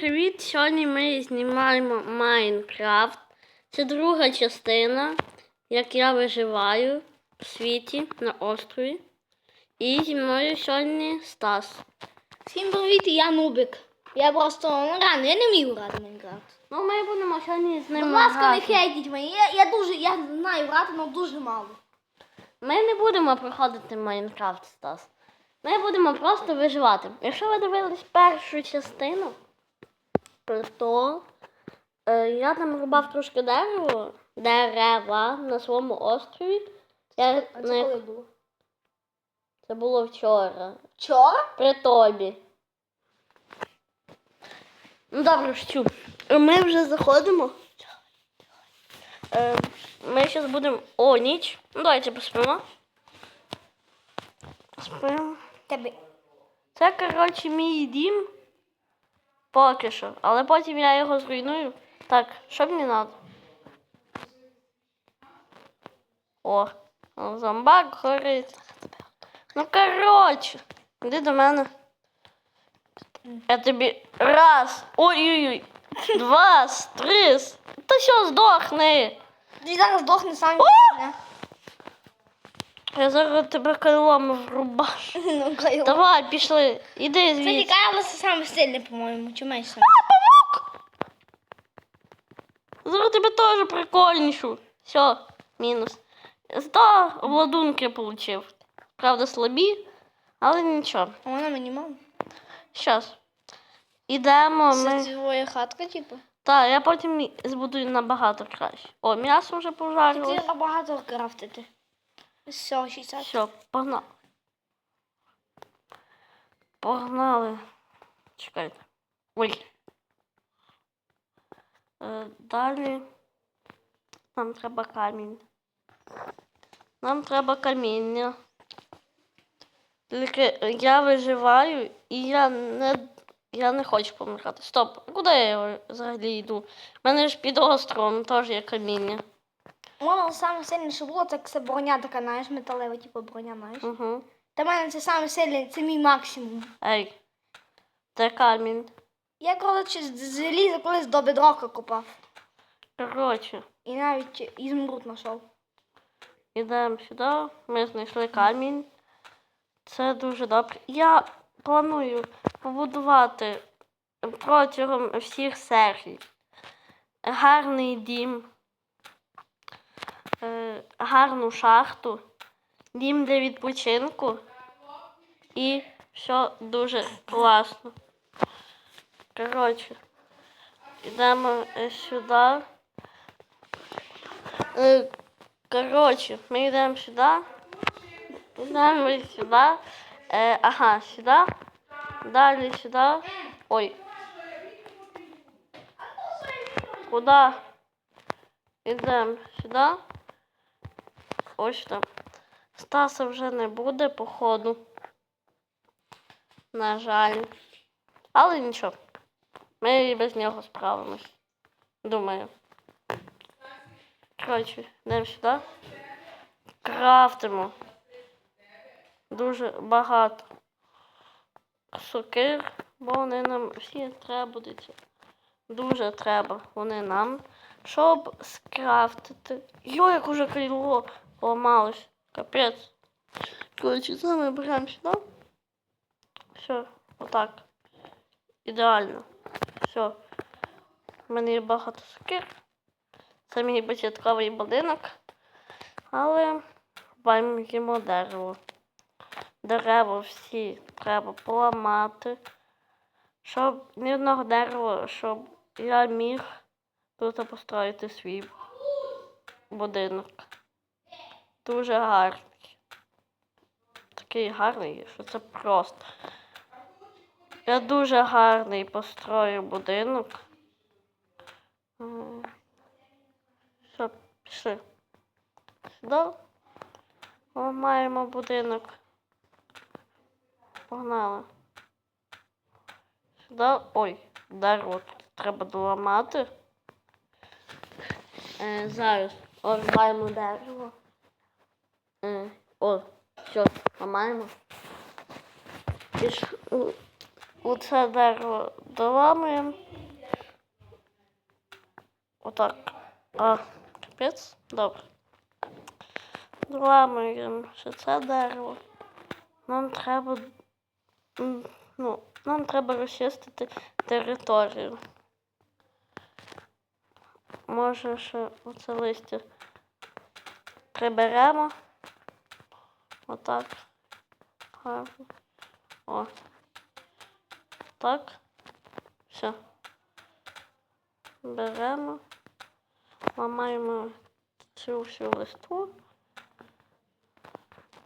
привіт! Сьогодні ми знімаємо Майнкрафт. Це друга частина, як я виживаю в світі на острові. І зі мною сьогодні Стас. Всім привіт, я Нубик. Я просто ну, я не вмію грати в Майнкрафт. Ну, ми будемо сьогодні з ним. Будь ласка, не хейтіть мене. Я, я дуже, я знаю грати, але дуже мало. Ми не будемо проходити Майнкрафт, Стас. Ми будемо просто виживати. Якщо ви дивились першу частину, то е, я там рубав трошки дерево, дерева на своєму острові. Я, А це коли було? це було вчора. Вчора? При тобі. Ну добре, щу. Ми вже заходимо. Е, ми зараз будемо. О, ніч. Ну давайте поспимо. Спимо. Тебе. Це, коротше, мій дім. Поки що. Але потім я його зруйную. Так, що мені треба? О, о, зомбак горить. Ну, коротше, іди до мене. Я тобі раз. Ой-ой-ой. Два, три. Та що, здохни. Ти зараз здохне сам. Я зараз тебе кайлом врубаш. Ну, кайо. Давай, пішли. Іди Це звідси. Кайло саме сильне, по-моєму, чи менше. Зараз тебе теж прикольнішу. Все, мінус. Зато обладунки получив. Правда, слабі, але нічого. А вона мені мало. Щас. Ідемо Це ми. твоя хатка, типу. Так, я потім збудую набагато краще. О, м'ясо вже пожарилось. Ти набагато крафтити. Все, 60. Все, погнали. Погнали. Чекайте. Ой. Е, далі. Нам треба камінь. Нам треба каміння. Тільки я виживаю і я не, я не хочу помирати. Стоп, куди я взагалі йду? У мене ж під островом теж є каміння. Воно саме сильне, що було, так це броня така, знаєш, металева, типу броня, знаєш. Угу. Та в мене це саме сильне, це мій максимум. Ей. Це камінь. Я, коротше, з заліза колись до бедрока копав. Коротше. І навіть ізумруд знайшов. Ідемо сюди, ми знайшли камінь. Це дуже добре. Я планую побудувати протягом всіх серій гарний дім, е, гарну шахту, дім для відпочинку і все дуже класно. Коротше, йдемо е, сюди. Е, Коротше, ми йдемо сюди. Йдемо сюди. Е, ага, сюди. Далі сюди. Ой. Куди? Йдемо сюди. Ось там. Стаса вже не буде, походу. На жаль. Але нічого. Ми і без нього справимось. Думаю. Коротше, йдемо сюди. Крафтимо. Дуже багато сокир, бо вони нам всі треба будуть. Дуже треба вони нам, щоб скрафтити. Йо, як уже крило поламалось. Капець. Коротше, це ми беремо сюди. Все, отак. Ідеально. Все. У мене є багато сокир. Це мій початковий будинок. Але маємо дерево. Дерева всі треба поламати, щоб ні одного дерева, щоб я міг тут построїти свій будинок. Дуже гарний. Такий гарний, що це просто. Я дуже гарний построю будинок. Що, пішли. Сюди. О, маємо будинок. Погнали. Сюди. Ой, тут треба доламати. Е, зараз О, маємо дерево. О, все, ламаємо. О, оце дерево доламуємо. Отак. А, капець? Добре. Зламуємо ще це дерево. Нам треба. Ну, нам треба розчистити територію. Може, ще оце листя приберемо. Отак. Гарно. О. Так. Все. Беремо. Ламаємо цю всю листу.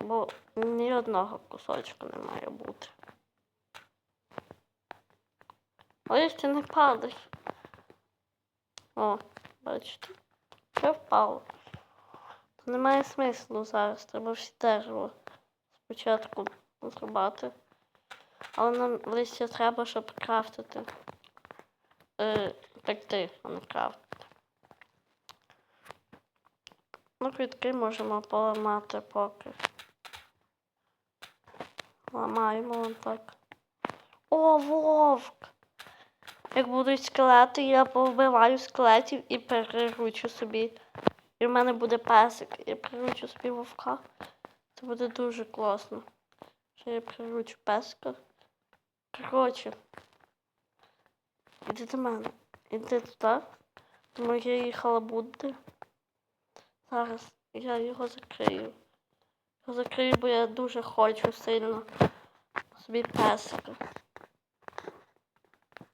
Бо ні одного кусочку не має бути. Листя не падає. О, бачите? Вже впало. Немає смислу зараз. Треба всі дерево спочатку зрубати. Але нам листя треба, щоб крафтити. Е, пекти, а не крафтити. Ну, квітки можемо поламати поки. Ламаємо вон так. О, вовк! Як будуть скелети, я повбиваю скелетів і переручу собі. І в мене буде песик. Я приручу собі вовка. Це буде дуже класно. Що я приручу песика. Коротше. Іди до мене. Іди туди. До моєї халабуди. Зараз я його закрию. Його закрию, бо я дуже хочу сильно собі песика.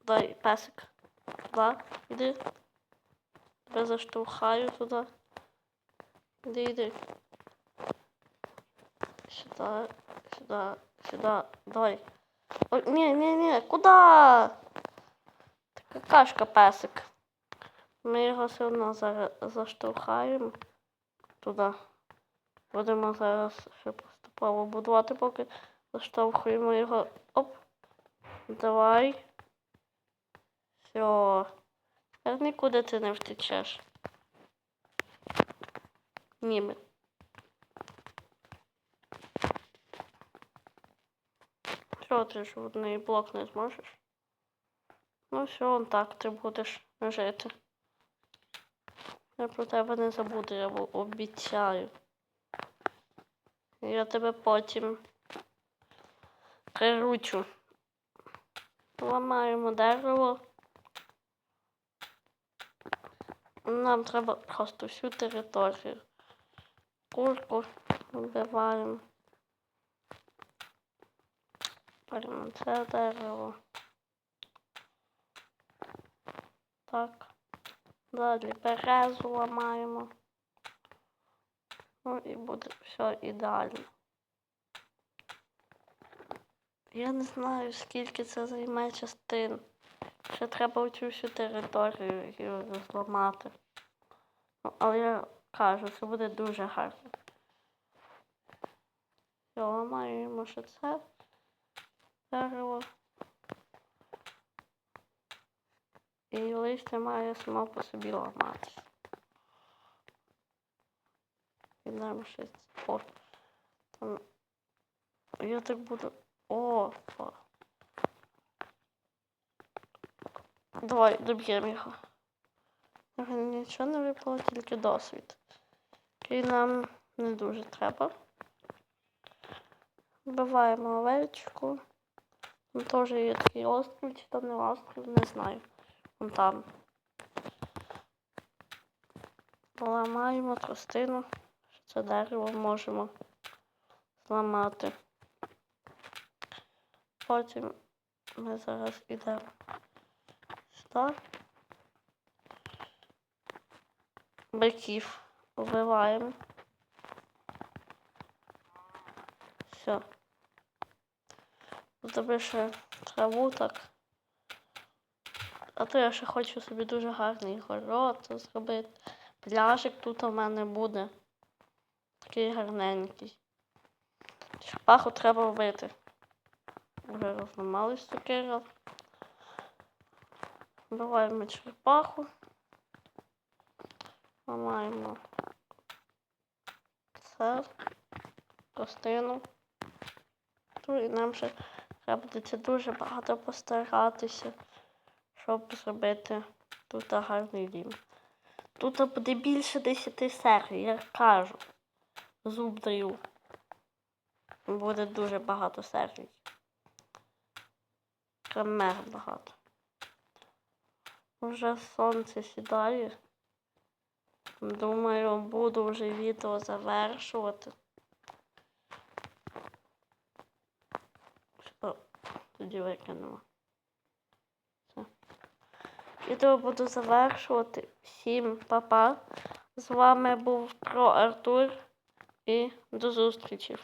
Дай песик. Туди, іди. Тебе заштовхаю туди. Іди, іди. Сюди, сюди, сюди, дай. Ой, ні, ні, ні, куди? Ти какашка песик. Ми його все одно зараз заштовхаємо туди. Будемо зараз ще поступово будувати, поки заштовхуємо його. Оп. Давай. Все. Тепер нікуди ти не втечеш. Ніби. Що ти ж в одний блок не зможеш? Ну все, он так ти будеш жити. Я про тебе не забуду, я обіцяю. Я тебе потім приручу. Ламаємо дерево. Нам треба просто всю територію. Курку вбиваємо. Беремо це дерево. Так. Далі березу ламаємо. Ну і буде все ідеально. Я не знаю, скільки це займе частин. Ще треба оцю всю територію і зламати. Ну, але я кажу, це буде дуже гарно. Все, ламаємо ще це дерево. І листя має само по собі ламатися. І нам о, там. Я так буду. О. Давай, доб'ємо його. Його Нічого не випало, тільки досвід. Який нам не дуже треба. Вбиваємо овечку. Там теж є такий острів, чи там не острів, не знаю. Вон там. Поламаємо тростину. Це дерево можемо зламати. Потім ми зараз йдемо сюди. Биків вбиваємо. Все. Тобі ще траву так. А то я ще хочу собі дуже гарний город зробити. Пляжик тут у мене буде. Такий гарненький. Черепаху треба вбити. Вже розламались сокира. Вбиваємо черепаху. Ламаємо це, костину. Ну і нам ще треба буде дуже багато постаратися, щоб зробити тут гарний дім. Тут буде більше 10 серій, я кажу. Зуб даю. Буде дуже багато серій. Прям багато. Вже сонце сідає. Думаю, буду вже відео завершувати. Що тоді викинемо. Відео буду завершувати. Всім па-па. З вами був про Артур і до зустрічі.